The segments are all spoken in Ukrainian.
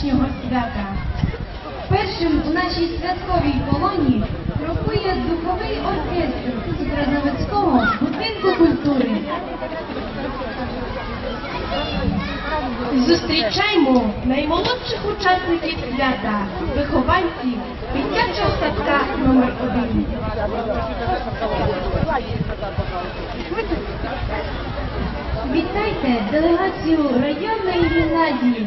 сьогоднішнього свята. Першим у нашій святковій колоні крокує духовий оркестр Супродновицького будинку культури. Зустрічаємо наймолодших учасників свята, вихованців дитячого садка номер 1 Вітайте делегацію районної гімназії.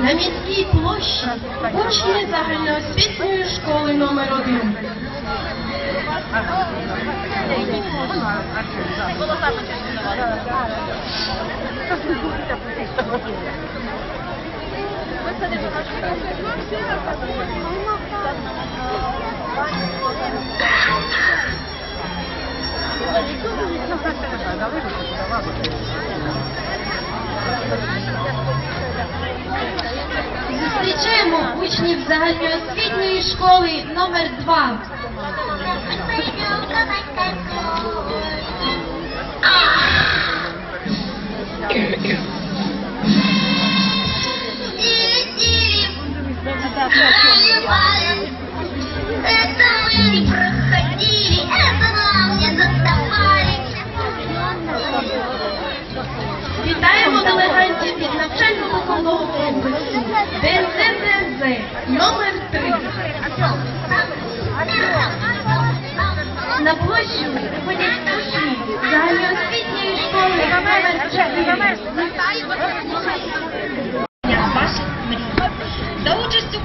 На міській площі учні загальноосвітньої школи номер 1 Зустрічаємо учнів загальноосвітньої школи номер 2 делегантів від навчально-виховного комплексу ДЗЗЗ номер 3 На площу виходять учні загальноосвітньої школи номер 4 ваших мрій. За участь у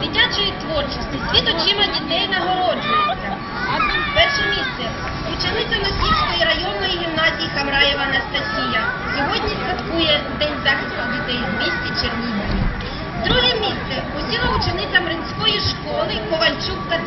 дитячої творчості світ очима дітей нагороджується. Перше місце учениця Носівської районної гімназії Хамраєва Анастасія. Сьогодні святкує День захисту дітей в місті Чернігів. Друге місце посіла учениця Мринської школи Ковальчук.